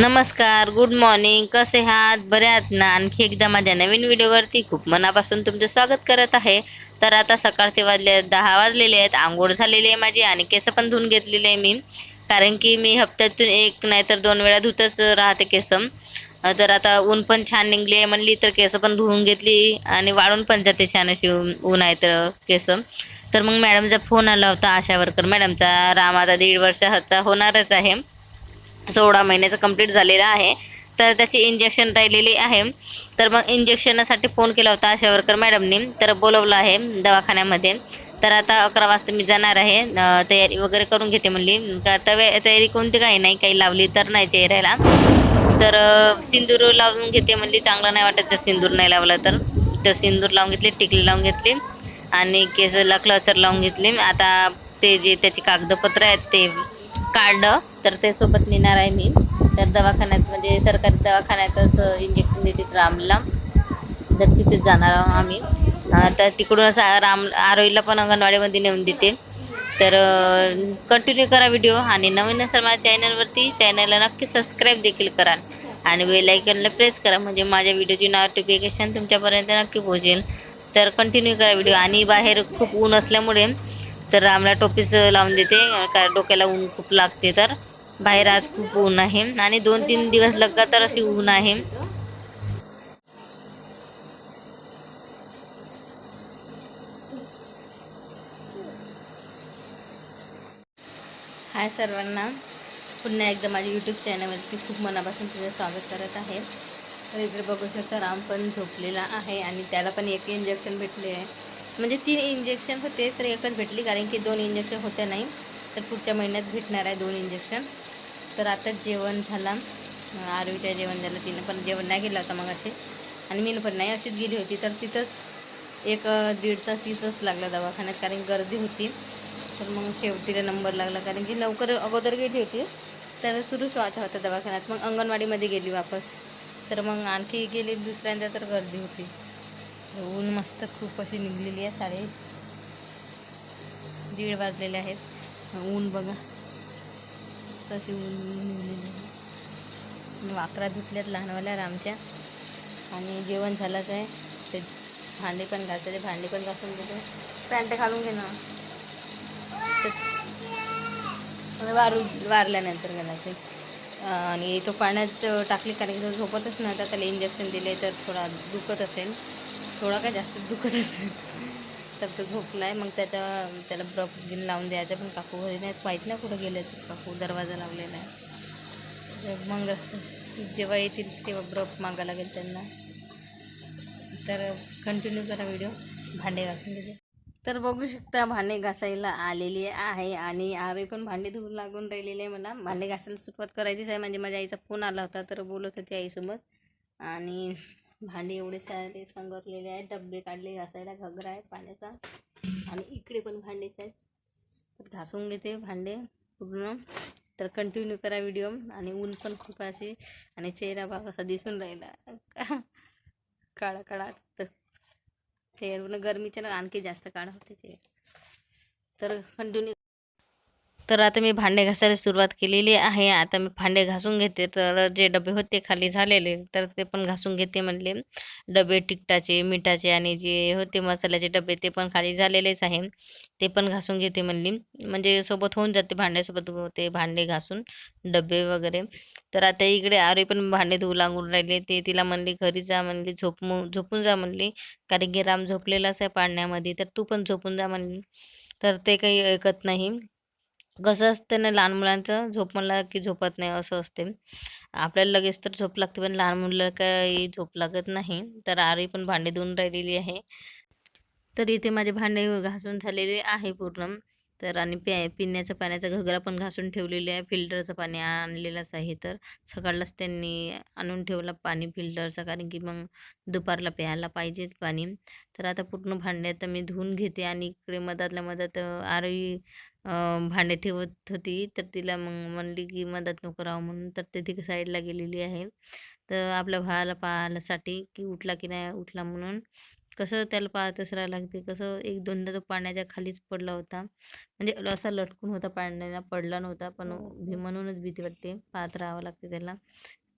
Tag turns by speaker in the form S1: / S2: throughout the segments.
S1: नमस्कार good morning कसे आहात? बरे आहात ना? आणखी एकदा माझ्या नवीन व्हिडिओवरती खूप मनापासून तुमचं स्वागत करत आहे. तर आता सकाळचे वाजले आहेत, दहा वाजलेले आहेत. आंघोळ झालेली आहे माझी आणि केस पण धुवून घेतलेले आहे मी. कारण की मी हप्त्यातून एक नाही तर दोन वेळा धुतच राहते केस. तर आता ऊन पण छान निघली आहे म्हणली तर केस पण धुवून घेतली आणि वाळून पण जाते छान अशी ऊन ऊन आहे तर केस. तर मग मॅडमचा फोन आला होता आशा वर्कर मॅडमचा. राम आता दीड वर्षाचा होणारच आहे. सोळा महिन्याचा कंप्लीट झालेला आहे. तर त्याची इंजेक्शन राहिलेली आहे. तर मग इंजेक्शनासाठी फोन केला होता आशा वर्कर मॅडमनी. तर बोलवलं आहे दवाखान्यामध्ये. तर आता अकरा वाजता मी जाणार आहे. तयारी वगैरे करून घेते म्हणली. का तवे तयारी कोणती काही नाही काही लावली तर नाही चेहऱ्याला. तर सिंदूर लावून घेते म्हणली. चांगलं नाही वाटत जर सिंदूर नाही लावलं तर. तर सिंदूर लावून घेतली टिकली लावून घेतली. आणि केसला क्लचर लावून घेतली. आता ते जे त्याची कागदपत्र आहेत ते काढलं तर ते सोबत नेणार आहे मी. तर दवाखान्यात म्हणजे सरकारी दवाखान्यातच इंजेक्शन देतात रामला. तर तिथेच जाणार आहोत आम्ही. तर तिकडूनच राम आरोईला पण अंगणवाडीमध्ये नेऊन देते. तर कंटिन्यू करा व्हिडिओ आणि नवीन असेल माझ्या चॅनलवरती चॅनलला नक्की सबस्क्राईब देखील करा. आणि बेलायकनला प्रेस करा म्हणजे माझ्या व्हिडिओची नोटिफिकेशन तुमच्यापर्यंत नक्की पोहोचेल. तर कंटिन्यू करा व्हिडिओ आणि बाहेर खूप ऊन असल्यामुळे तर रामला टोपीच लावून देते. कारण डोक्याला ऊन खूप लागते तर. बाहेर आज खूप ऊन आहे. आणि दोन तीन दिवस लगातार अशी ऊन आहे. हाय सर्वांना. पुन्हा एकदा माझ्या यूट्यूब चॅनलवरती खूप मनापासून तुझं स्वागत करत आहे. तर इकडे बघू शकता राम पण झोपलेला आहे आणि त्याला पण एक इंजेक्शन भेटले आहे. म्हणजे तीन इंजेक्शन होते तर एकच भेटली कारण की दोन इंजेक्शन होत्या नाही. तर पुढच्या महिन्यात भेटणार आहे दोन इंजेक्शन तर आता जेवण झालं. आरवीच्या जेवण झालं तिनं पण जेवण नाही केलं होतं मग असे आणि मी पण नाही अशीच गेली होती. तर तिथंच एक दीड तास तिथंच लागला दवाखान्यात कारण गर्दी होती. तर मग शेवटीला नंबर लागला कारण की लवकर अगोदर गेली होती. तर सुरूच व्हायचा होता दवाखान्यात. मग अंगणवाडीमध्ये गेली वापस. तर मग आणखी गेली दुसऱ्यांदा तर गर्दी होती. ऊन मस्त खूप अशी निघलेली आहे साडे दीड वाजलेले आहेत. ऊन बघा. मस्त अशी ऊन निघलेली आहे. वाकरा धुतल्यात लहानवाल्या रामच्या. आणि जेवण झालंच आहे. ते भांडे पण घासायचे. भांडे पण घासून देतो पॅन्ट घालून घे ना वारू वारल्यानंतर घालायचे आणि तो पाण्यात टाकली कारण की झोपतच नव्हता. त्याला इंजेक्शन दिले तर थोडा दुखत असेल. थोडा काय जास्त दुखत असेल तर तो झोपला आहे मग त्याचा त्याला ब्रफ गिन लावून द्यायचा पण काकू घरी नाहीत. माहीत नाही कुठं गेले काकू दरवाजा लावलेला आहे. मग जेव्हा येतील तेव्हा ब्रफ मागा लागेल त्यांना. तर कंटिन्यू करा व्हिडिओ भांडे घासून घेते तर बघू शकता भांडे घासायला आलेली आहे आणि आरोही पण भांडे धुवून लागून राहिलेले आहे मला. भांडे घासायला सुरुवात करायचीच आहे. म्हणजे माझ्या आईचा फोन आला होता तर बोलत होती आईसोबत. आणि भांडे एवढे सारे संगरलेले आहेत डब्बे काढले घासायला घगरा आहे पाण्याचा. आणि इकडे पण भांडेच आहेत. तर घासून घेते भांडे पूर्ण. तर कंटिन्यू करा व्हिडिओ आणि ऊन पण खूप असे आणि चेहरा भाग असा दिसून राहिला. काळा काळा तर चेहरा गरमीच्या ना आणखी जास्त काळा होते चेहरा. तर कंटिन्यू तर आता मी भांडे घासायला सुरुवात केलेली आहे. आता मी भांडे घासून घेते. तर जे डबे होते खाली झालेले तर ते पण घासून घेते म्हणले. डबे टिकटाचे मिठाचे आणि जे होते मसाल्याचे डबे ते पण खाली झालेलेच आहे. ते पण घासून घेते म्हणली. म्हणजे सोबत होऊन जाते भांड्यासोबत ते भांडे घासून डबे वगैरे. तर आता इकडे आरे पण भांडे धुवू लागून राहिले. ते तिला म्हणली घरी जा म्हणली झोप झोपून जा म्हणली. कारण की राम झोपलेलाच आहे पाण्यामध्ये तर तू पण झोपून जा म्हणली. तर ते काही ऐकत नाही. कसं असतं ना लहान मुलांचं झोप म्हणलं की झोपत नाही असं असते. आपल्याला लगेच तर झोप लागते पण लहान मुलं काही झोप लागत नाही. तर आरी पण भांडे धुवून राहिलेली आहे. तर इथे माझे भांडे घासून झालेले आहे पूर्ण. तर आणि प्या पिण्याचं पाण्याचा घगरा पण घासून ठेवलेले आहे फिल्टरचं पाणी आणलेलंच आहे तर. सकाळलाच त्यांनी आणून ठेवलं पाणी फिल्टरचं कारण की मग दुपारला प्यायला पाहिजेत पाणी. तर आता पूर्ण भांडे आता मी धुवून घेते आणि इकडे मधातल्या मधात आरोही भांडे ठेवत होती तर तिला मग म्हणली की मदत नको राहू म्हणून तर ते तिथे साईडला गेलेली आहे. तर आपल्या भावाला पाहायलासाठी की उठला की नाही उठला म्हणून. कसं त्याला पाहतच राहायला लागते? कसं एक दोनदा तो पाण्याच्या खालीच पडला होता. म्हणजे असा लटकून होता पाण्याला पडला नव्हता पण भी म्हणूनच भीती वाटते. पाहत राहावं लागते त्याला.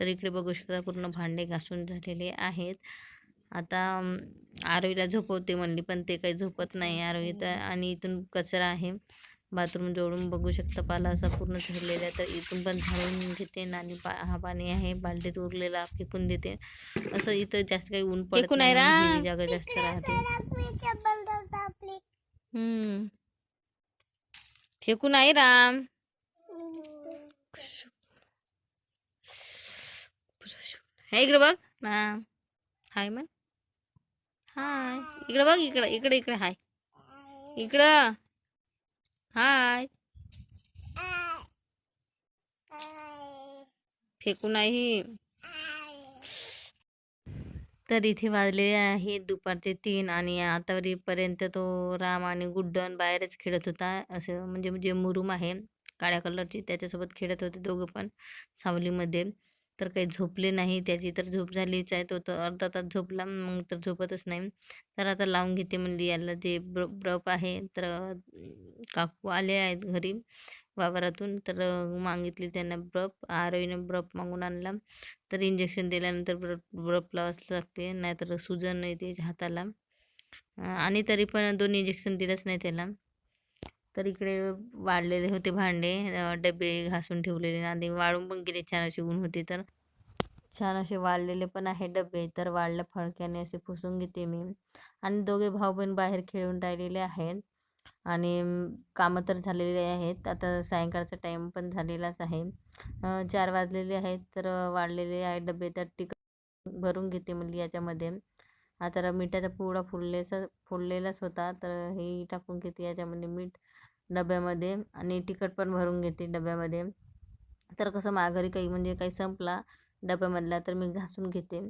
S1: तर इकडे बघू शकता पूर्ण भांडे घासून झालेले आहेत. आता अं, आरोहीला झोपवते म्हणली पण ते काही झोपत नाही. आरोही तर आणि इथून कचरा आहे. बाथरूम जोडून बघू शकता. पाला असा पूर्ण झडलेला आहे. तर इथून पण झाडून घेते आणि पा हा पाणी आहे. बालदीत उरलेला फेकून देते. असं इथं जास्त काही ऊन पडत
S2: फेकून
S1: नाही. जागा जास्त राहते.
S2: हम्म. फेकून आहे राम. हे इकडे बघ. ना हाय म्हण. हाय. इकडे बघ. इकडे इकडे इकडे हाय. इकडं. हाय. फेकून आहे
S1: तर इथे वाजलेले आहे दुपारचे तीन आणि आतावरीपर्यंत तो राम आणि गुड्डन बाहेरच खेळत होता. असं म्हणजे जे मुरुम आहे काळ्या कलरची त्याच्यासोबत खेळत होते दोघं पण सावलीमध्ये. तर काही झोपले नाही त्याची तर झोप झालीच आहे तो तर अर्धा तास झोपला मग तर झोपतच नाही. तर आता लावून घेते म्हणली याला जे ब्र ब्रप आहे तर काकू आले आहेत घरी वावरातून तर मागितली त्यांना ब्रप आरवीनं ब्रप मागून आणला. तर इंजेक्शन दिल्यानंतर ब्रप ब्रप लावाच लागते नाहीतर सुजन येते हाताला. आणि तरी पण दोन इंजेक्शन दिलंच नाही त्याला. तर इकडे वाढलेले होते भांडे डबे घासून ठेवलेले आणि वाळून पण गेले छान असे ऊन होते तर. छान असे वाळलेले पण आहे डबे तर वाळल्या फळक्याने असे पुसून घेते मी. आणि दोघे भाऊ बहीण बाहेर खेळून राहिलेले आहेत. आणि कामं तर झालेले आहेत. आता सायंकाळचा टाईम पण झालेलाच आहे. चार वाजलेले आहेत तर वाढलेले आहे डबे. तर तिखट भरून घेते मुली याच्यामध्ये. आता मिठाचा पुडा फुललेचा फोडलेलाच होता तर हे टाकून घेते याच्यामध्ये मीठ. डब्यामध्ये आणि तिखट पण भरून घेते डब्यामध्ये. तर कसं माघारी काही म्हणजे काही संपला डब्यामधला तर मी घासून घेते.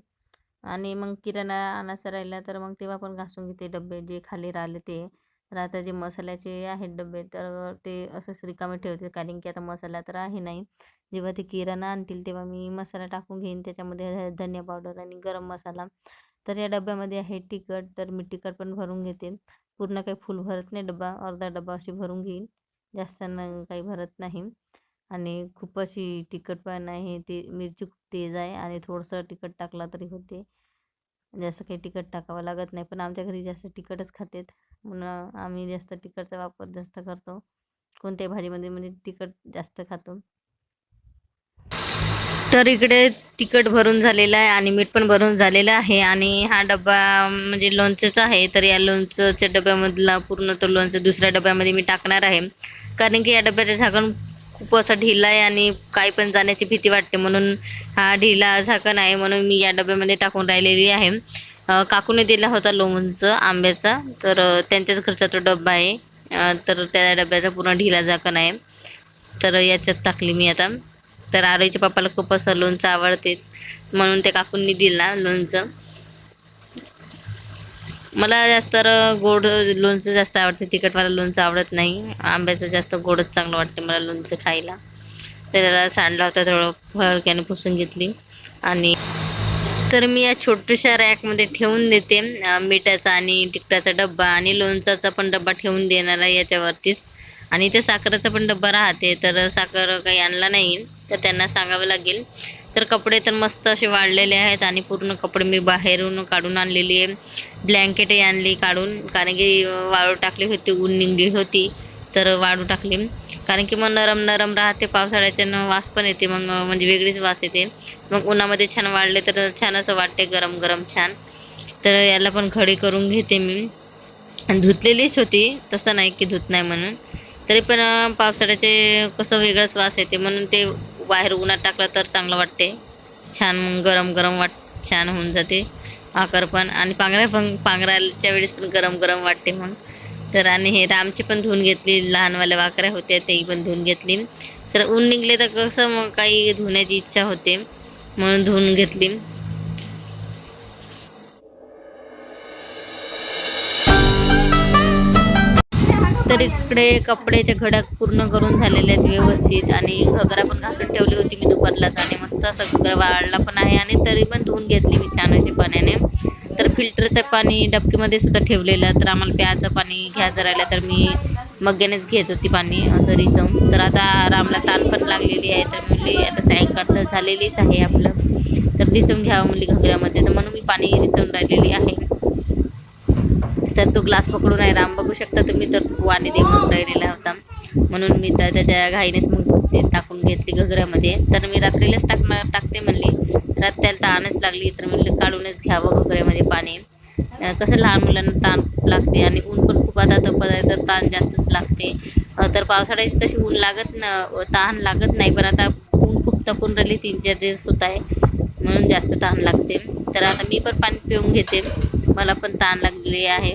S1: आणि मग किराणा आणायचा राहिला तर मग तेव्हा पण घासून घेते डबे जे खाली राहिले ते. तर आता जे मसाल्याचे आहेत डबे तर ते असंच रिकामे ठेवते कारण की आता मसाला तर आहे नाही. जेव्हा ते किराणा आणतील तेव्हा मी मसाला टाकून घेईन त्याच्यामध्ये धनिया पावडर आणि गरम मसाला. तर या डब्यामध्ये आहे तिखट तर मी तिखट पण भरून घेते. पूर्ण काही फुल भरत नाही डबा अर्धा डबा अशी भरून घेईन. जास्त काही भरत नाही. आणि खूप अशी तिखट पण आहे ते मिरची खूप तेज आहे आणि थोडंसं तिखट टाकला तरी होते. जास्त काही तिखट टाकावं लागत नाही पण आमच्या घरी जास्त तिखटच खातेत. म्हणून आम्ही जास्त तिखटचा वापर जास्त करतो. कोणत्याही भाजीमध्ये म्हणजे तिखट जास्त खातो. तर इकडे तिखट भरून झालेलं आहे आणि मीठ पण भरून झालेलं आहे आणि हा डबा म्हणजे लोणचेचा आहे तर या लोणचंच्या डब्यामधला पूर्ण तो लोणचं दुसऱ्या डब्यामध्ये मी टाकणार आहे. कारण की या डब्याचं झाकण खूप असा ढिला आहे आणि काही पण जाण्याची भीती वाटते म्हणून हा ढिला झाकण आहे म्हणून मी या डब्यामध्ये टाकून राहिलेली आहे. काकूने दिला होता लोणचं आंब्याचा तर त्यांच्याच घरचा तो डब्बा आहे. तर त्या डब्याचा पूर्ण ढिला झाकण आहे. तर याच्यात टाकली मी आता. तर आरोईच्या पप्पाला खूप असं लोणचं आवडते. म्हणून ते काकूंनी दिला लोणचं. मला जास्त गोड लोणचं जास्त आवडते. तिखटवाला लोणचं आवडत नाही. आंब्याचं जास्त गोडच चांगलं वाटते मला लोणचं खायला. तर त्याला सांडला होता थोडं फळक्याने पुसून घेतली. आणि तर मी या छोट्याशा रॅकमध्ये ठेवून देते. मिठाचा आणि तिखटाचा डब्बा आणि लोणचाचा पण डब्बा ठेवून देणार आहे याच्यावरतीच. आणि ते साखरेचा पण डब्बा राहते. तर साखर काही आणला नाही. तर त्यांना सांगावं लागेल. तर कपडे तर मस्त असे वाढलेले आहेत आणि पूर्ण कपडे मी बाहेरून काढून आणलेली आहे. ब्लँकेटही आणली काढून कारण की वाळू टाकली होती ऊन निघली होती तर वाळू टाकली. कारण की मग नरम नरम राहते पावसाळ्याच्या वास पण येते मग म्हणजे वेगळीच वास येते. मग उन्हामध्ये छान वाढले तर छान असं वाटते गरम गरम छान. तर याला पण खडी करून घेते मी. धुतलेलीच होती तसं नाही की धुत नाही म्हणून. तरी पण पावसाळ्याचे कसं वेगळंच वास येते म्हणून ते बाहेर उन्हात टाकलं तर चांगलं वाटते. छान मग गरम गरम वाट छान होऊन जाते. आकार पण आणि पांघऱ्या पण पांघराच्या वेळेस पण गरम गरम वाटते मग. तर आणि हे रामची पण धुवून घेतली लहानवाल्या वाकऱ्या होत्या तेही पण धुवून घेतली. तर ऊन निघले तर कसं मग काही धुण्याची इच्छा होते. म्हणून धुवून घेतली. तर इकडे कपड्याचे घड्या पूर्ण करून झालेले आहेत व्यवस्थित आणि घगरा पण घालून ठेवली होती मी दुपारलाच आणि मस्त असं घगरा वाळला पण आहे आणि तरी पण धुवून घेतली मी छान अशी पाण्याने. तर फिल्टरचं पाणी डबकीमध्ये सुद्धा ठेवलेलं तर आम्हाला प्यायचं पाणी घ्यायचं राहिलं तर मी मग्यानेच घेत होती पाणी असं रिचवून तर आता रामला ताण पण लागलेली आहे तर मुली आता सायंकाळ तर झालेलीच आहे आपलं. तर रिचवून घ्यावं मुली घगऱ्यामध्ये तर म्हणून मी पाणी रिचवून राहिलेली आहे. तो ग्लास पकडून आहे. राम बघू शकता तुम्ही तर वाणी देऊन म्हणून राहिलेला होता. म्हणून मी तर त्याच्या घाईनेच मग ते टाकून घेतली घगऱ्यामध्ये तर मी रात्रीलाच टाकणार टाकते म्हणली. रात त्याला ताणच लागली तर म्हणलं काढूनच घ्यावं घगऱ्यामध्ये पाणी. कसं लहान मुलांना ताण खूप लागते आणि ऊन पण खूप आता तपत आहे तर ताण जास्तच लागते. तर पावसाळ्याची तशी ऊन लागत न ताण लागत नाही पण आता ऊन खूप तपून राहिली तीन चार दिवस होत आहे. म्हणून जास्त ताण लागते. तर आता मी पण पाणी पिऊन घेते. मला पण ताण लागलेली आहे.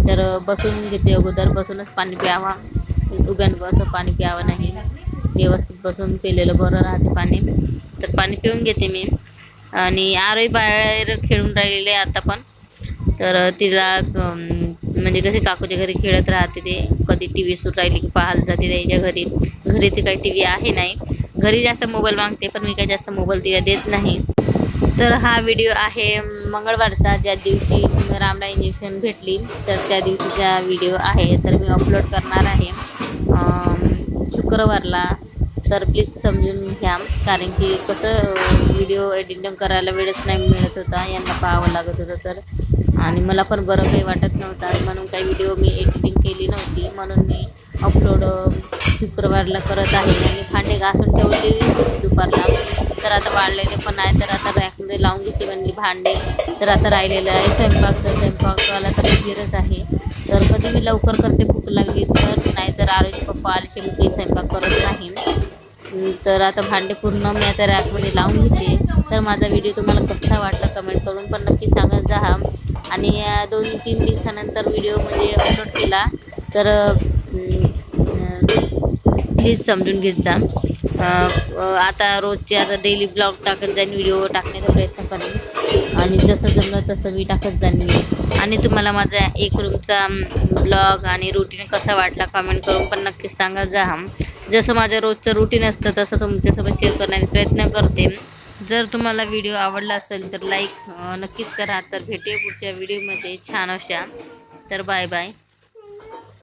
S1: तर बसून घेते अगोदर. बसूनच पाणी प्यावा. उभ्यानं असं पाणी प्यावं नाही. व्यवस्थित बसून पिलेलं बरं राहते पाणी. तर पाणी पिऊन घेते मी. आणि आरही बाहेर खेळून राहिलेले आता पण. तर तिला म्हणजे कसे काकूच्या घरी खेळत राहते ते. कधी टी व्ही सुरू राहिली की पाहायला जाते त्याच्या घरी. घरी ते काही टी व्ही आहे नाही. घरी जास्त मोबाईल मागते पण मी काही जास्त मोबाईल तिला देत नाही. तर हा व्हिडिओ आहे मंगळवारचा ज्या दिवशी रामला इंजेक्शन भेटली तर त्या दिवशीचा व्हिडिओ आहे तर मी अपलोड करणार आहे. शुक्रवारला. तर प्लीज समजून घ्या कारण की कसं व्हिडिओ एडिटिंग करायला वेळच नाही मिळत होता यांना पाहावं लागत होतं तर. आणि मला पण बरं काही वाटत नव्हतं म्हणून काही व्हिडिओ मी एडिटिंग केली नव्हती. म्हणून मी अपलोड शुक्रवारला करत आहे. आणि भांडे घासून ठेवलेली दुपारला. तर आता वाढलेले पण आहे. तर आता रॅकमध्ये लावून घेतली म्हणली भांडे. तर आता राहिलेलं आहे. स्वयंपाक तर स्वयंपाकवाला तर उशीरच आहे. तर कधी मी लवकर करते भूक लागली तर. नाहीतर आरोग्य पप्पा आले मी काही स्वयंपाक करत नाही. तर आता भांडे पूर्ण मी आता रॅकमध्ये लावून घेते. तर माझा व्हिडिओ तुम्हाला कसा वाटला कमेंट करून पण नक्की सांगत जा आणि दोन तीन दिवसानंतर व्हिडिओ म्हणजे अपलोड केला. तर प्लीज समजून घेत जा. आता रोजचे आता डेली ब्लॉग टाकत जाईन व्हिडिओ टाकण्याचा प्रयत्न करेन. आणि जसं जमलं तसं मी टाकत जाईन. आणि तुम्हाला माझा एक रूमचा ब्लॉग आणि रुटीन कसा वाटला कमेंट करून पण नक्कीच सांगत जा. जसं माझं रोजचं रुटीन असतं तसं तुमच्यासोबत शेअर करण्याचा प्रयत्न करते. जर तुम्हाला व्हिडिओ आवडला असेल तर लाईक नक्कीच करा. तर भेटूया पुढच्या व्हिडिओमध्ये छान अशा. तर बाय बाय